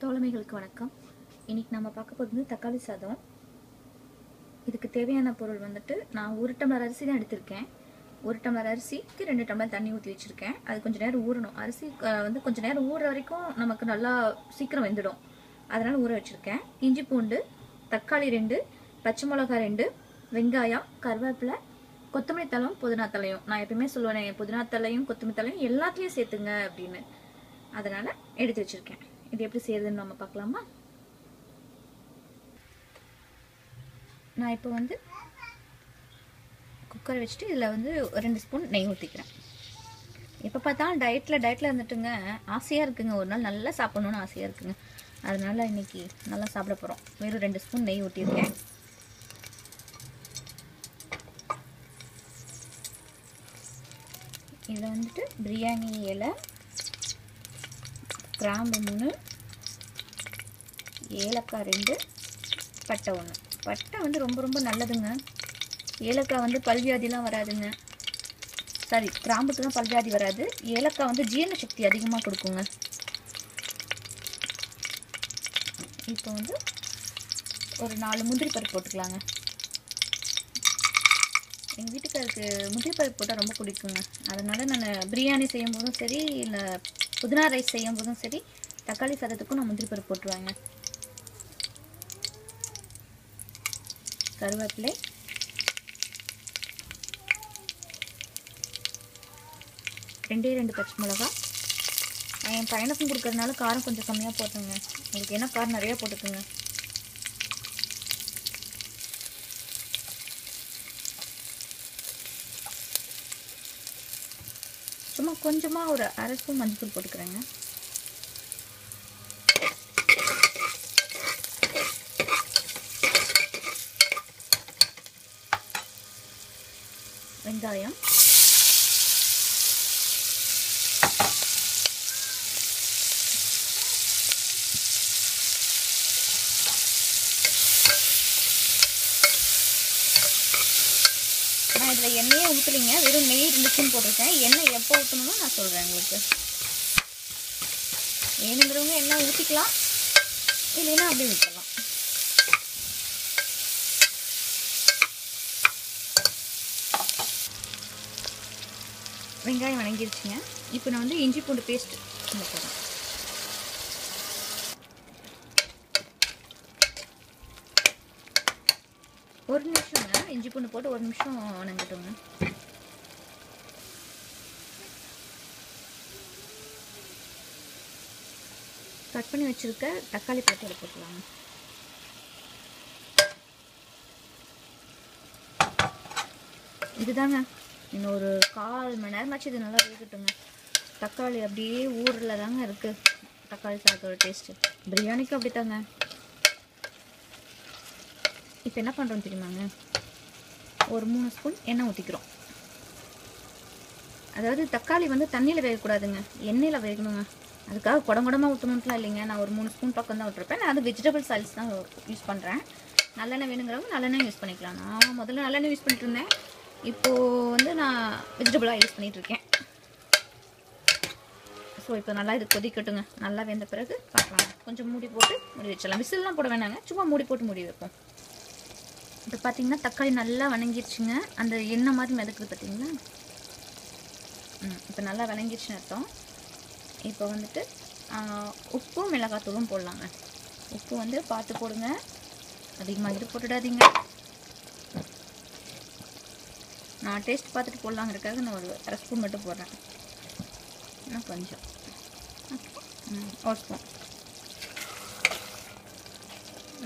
தோழமைகளுக்கு வணக்கம். இன்னைக்கு நம்ம பார்க்க போகிறது வந்து தக்காளி சாதம். இதுக்கு தேவையான பொருள் வந்துட்டு நான் ஒரு டம்ளர் அரிசி தான் எடுத்திருக்கேன். ஒரு டம்ளர் அரிசிக்கு ரெண்டு டம்ளர் தண்ணி ஊற்றி வச்சுருக்கேன். அது கொஞ்சம் நேரம் ஊறணும். அரிசி வந்து கொஞ்சம் நேரம் ஊற வரைக்கும் நமக்கு நல்லா சீக்கிரம் வெந்துடும். அதனால் ஊற வச்சுருக்கேன். இஞ்சி பூண்டு தக்காளி ரெண்டு பச்சை மிளகாய் ரெண்டு வெங்காயம் கருவேப்பிலை கொத்தமல்லி தழையும் புதினா தலையும் நான் எப்பயுமே சொல்லுவேன் புதினா தலையும் கொத்தமல்லி தலையும் எல்லாத்தையும் சேர்த்துங்க அப்படின்னு. அதனால் எடுத்து வச்சுருக்கேன். இது எப்படி செய்யறதுன்னு நம்ம பார்க்கலாமா? நான் இப்போ வந்து குக்கர் வச்சுட்டு இதில் வந்து ரெண்டு ஸ்பூன் நெய் ஊற்றிக்கிறேன் எப்போ பார்த்தாலும் டயட்டில் டயட்டில் இருந்துட்டுங்க ஆசையாக இருக்குங்க. ஒரு நாள் நல்லா சாப்பிட்ணுன்னு ஆசையாக இருக்குங்க. அதனால் இன்னைக்கு நல்லா சாப்பிட போகிறோம் வெறும் ரெண்டு ஸ்பூன் நெய் ஊற்றிருக்கேன் இதில் வந்துட்டு பிரியாணி இலை கிராம்பு மூணு ஏலக்காய் ரெண்டு பட்டை ஒன்று பட்டை வந்து ரொம்ப ரொம்ப நல்லதுங்க. ஏலக்காய் வந்து பல்வியாதிலாம் வராதுங்க. சாரி கிராம்புக்கு தான் பல்வியாதி வராது. ஏலக்காய் வந்து ஜீரண சக்தி அதிகமாக கொடுக்குங்க. இப்போ வந்து ஒரு நாலு முந்திரி பருப்பு போட்டுக்கலாங்க. எங்கள் வீட்டுக்காருக்கு முந்திரி பருப்பு போட்டால் ரொம்ப பிடிக்குங்க. அதனால் நான் பிரியாணி செய்யும் போதும் சரி இல்லை புதினா ரைஸ் செய்யும் போதும் சரி தக்காளி சாதத்துக்கும் நான் முந்திரி பருப்பு போட்டுருவாங்க. கருவேப்பிலை. ரெண்டே ரெண்டு பச்சை மிளகா. நான் என் பையனுக்கும் கொடுக்கறதுனால காரம் கொஞ்சம் கம்மியாக போட்டுருங்க உங்களுக்கு என்ன காரம் நிறையா போட்டுக்கோங்க. சும்மா கொஞ்சமாக ஒரு அரை ஸ்பூன் மஞ்சள் போட்டுக்கிறேங்க. வெங்காயம். நான் இதில் எண்ணெயே ஊற்றலைங்க வெறும் நெய் இருந்துச்சுன்னு போட்டிருக்கேன். எண்ணெய் எப்போ ஊற்றணும்னு நான் சொல்கிறேன் உங்களுக்கு. வேணுங்கிறவங்க எண்ணெய் ஊற்றிக்கலாம் இல்லைன்னா அப்படியே விட்டுடலாம் வெங்காயம் வணங்கிருச்சுங்க. இப்போ நான் வந்து இஞ்சி பூண்டு பேஸ்ட் போடுறேன் ஒரு நிமிஷம் இஞ்சி பூண்டு போட்டு ஒரு நிமிஷம் வணங்கட்டுங்க கட் பண்ணி வச்சுருக்க தக்காளி பழத்தை அதில் போட்டுக்கலாங்க. இதுதாங்க. இன்னும் ஒரு கால் மணி நேரமாச்சு இது நல்லா வேகட்டுங்க தக்காளி அப்படியே ஊரில் தாங்க இருக்குது தக்காளி சாதத்தோட டேஸ்ட்டு பிரியாணிக்கு அப்படி தாங்க இப்போ என்ன பண்ணுறோம் தெரியுமாங்க? ஒரு மூணு ஸ்பூன் எண்ணெய் ஊற்றிக்கிறோம் அதாவது தக்காளி வந்து தண்ணியில் வேகக்கூடாதுங்க. எண்ணெயில் வேகணுங்க. அதுக்காக குடங்குடமாக ஊற்றணுன்ட்டுலாம் இல்லைங்க. நான் ஒரு மூணு ஸ்பூன் பக்கம் தான் விட்டுருப்பேன் நான் அது வெஜிடபிள் சால்ஸ் தான் யூஸ் பண்ணுறேன் நல்லெண்ணெய் வேணுங்கிறவங்க நல்லெண்ணெய் யூஸ் பண்ணிக்கலாம். நான் முதல்ல நல்லெண்ணெய் யூஸ் பண்ணிட்டு இருந்தேன். இப்போது வந்து நான் வெஜிடபிளாக யூஸ் பண்ணிகிட்ருக்கேன் இருக்கேன். ஸோ இப்போ நல்லா இது கொதிக்கட்டுங்க. நல்லா வெந்த பிறகு பார்க்கலாம். கொஞ்சம் மூடி போட்டு மூடி வச்சிடலாம். விசில்லாம் போட வேணாங்க. சும்மா மூடி போட்டு மூடி வைப்போம். இப்போ பார்த்தீங்கன்னா தக்காளி நல்லா வணங்கிருச்சுங்க. அந்த எண்ணெய் மாதிரி மிதக்குது பார்த்தீங்களா ம் இப்போ நல்லா வணங்கிருச்சுன்னு அர்த்தம். இப்போ வந்துட்டு ஆ, உப்பும் மிளகாத்தூளும் போடலாங்க. உப்பு வந்து பார்த்து போடுங்க. அதிகமாக போட்டுடாதீங்க. நான் டேஸ்ட் பார்த்துட்டு போடலாங்கிறதுக்காக நான் ஒரு அரை ஸ்பூன் மட்டும் போடுறேன். இன்னும் கொஞ்சம். ம் ஒரு ஸ்பூன்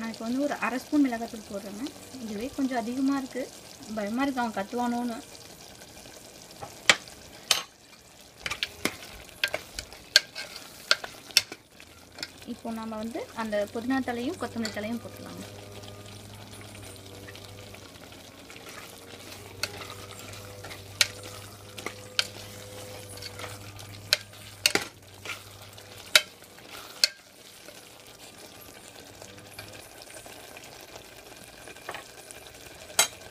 நான் இப்போ வந்து ஒரு அரை ஸ்பூன் மிளகாத்தூள் போடுறேங்க. இதுவே கொஞ்சம் அதிகமாக இருக்குது பயமாக இருக்கு அவன் கத்துவானோன்னு. இப்போ நம்ம வந்து அந்த புதினா தலையும் கொத்தமல்லி தலையும் போட்டுடலாங்க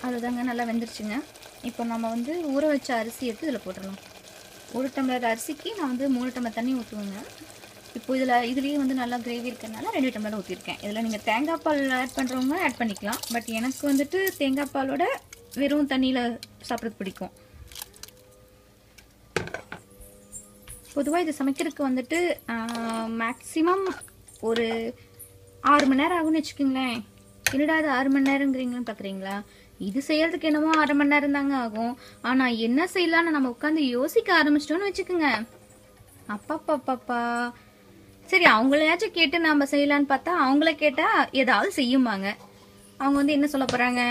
அதுதாங்க நல்லா வெந்துருச்சுங்க. இப்போ நம்ம வந்து ஊற வச்ச அரிசி எடுத்து இதில் போட்டுடலாம் ஒரு டம்ளர் அரிசிக்கு நான் வந்து மூணு டம்ளர் தண்ணி ஊற்றுவேங்க. இப்போ இதில் இதுலேயே வந்து நல்லா கிரேவி இருக்கிறதுனால ரெண்டு டம்ளர் ஊற்றிருக்கேன். இதில் நீங்கள் தேங்காய் பால் ஆட் பண்ணுறவங்க ஆட் பண்ணிக்கலாம். பட் எனக்கு வந்துட்டு தேங்காய் பாலோட வெறும் தண்ணியில் சாப்பிட்றது பிடிக்கும். பொதுவாக இது சமைக்கிறதுக்கு வந்துட்டு மேக்ஸிமம் ஒரு ஆறு மணி நேரம் ஆகும்னு வச்சுக்கோங்களேன். என்னடா அது ஆறு மணி நேரங்கிறீங்கன்னு பார்க்குறீங்களா? இது செய்யறதுக்கு என்னமோ அரை மணி நேரம் தாங்க ஆகும். ஆனால் என்ன செய்யலாம்னு நம்ம உட்காந்து யோசிக்க ஆரம்பிச்சிட்டோம்னு வச்சுக்கோங்க. அப்பாப்பாப்பாப்பா. சரி அவங்களையாச்சும் கேட்டு நாம செய்யலான்னு பார்த்தா அவங்கள கேட்டால் ஏதாவது செய்யுமாங்க அவங்க வந்து என்ன சொல்ல போகிறாங்க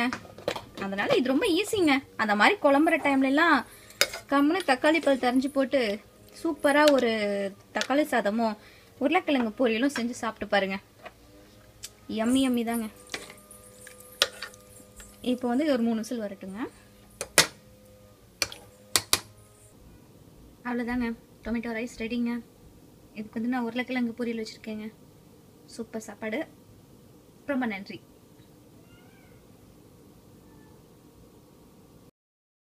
அதனால இது ரொம்ப ஈஸிங்க அந்த மாதிரி குழம்புற டைம்ல எல்லாம் கம்முன்னு தக்காளி பல் தெரிஞ்சு போட்டு சூப்பராக ஒரு தக்காளி சாதமும் உருளைக்கிழங்கு பொரியலும் செஞ்சு சாப்பிட்டு பாருங்க. யம்மி எம்மி தாங்க. இப்போ வந்து ஒரு மூணு விசில் வரட்டுங்க. அவ்வளோதாங்க டொமேட்டோ ரைஸ் ரெடிங்க இதுக்கு வந்து நான் உருளைக்கிழங்கு பொரியல் வச்சுருக்கேங்க. சூப்பர் சாப்பாடு. ரொம்ப நன்றி.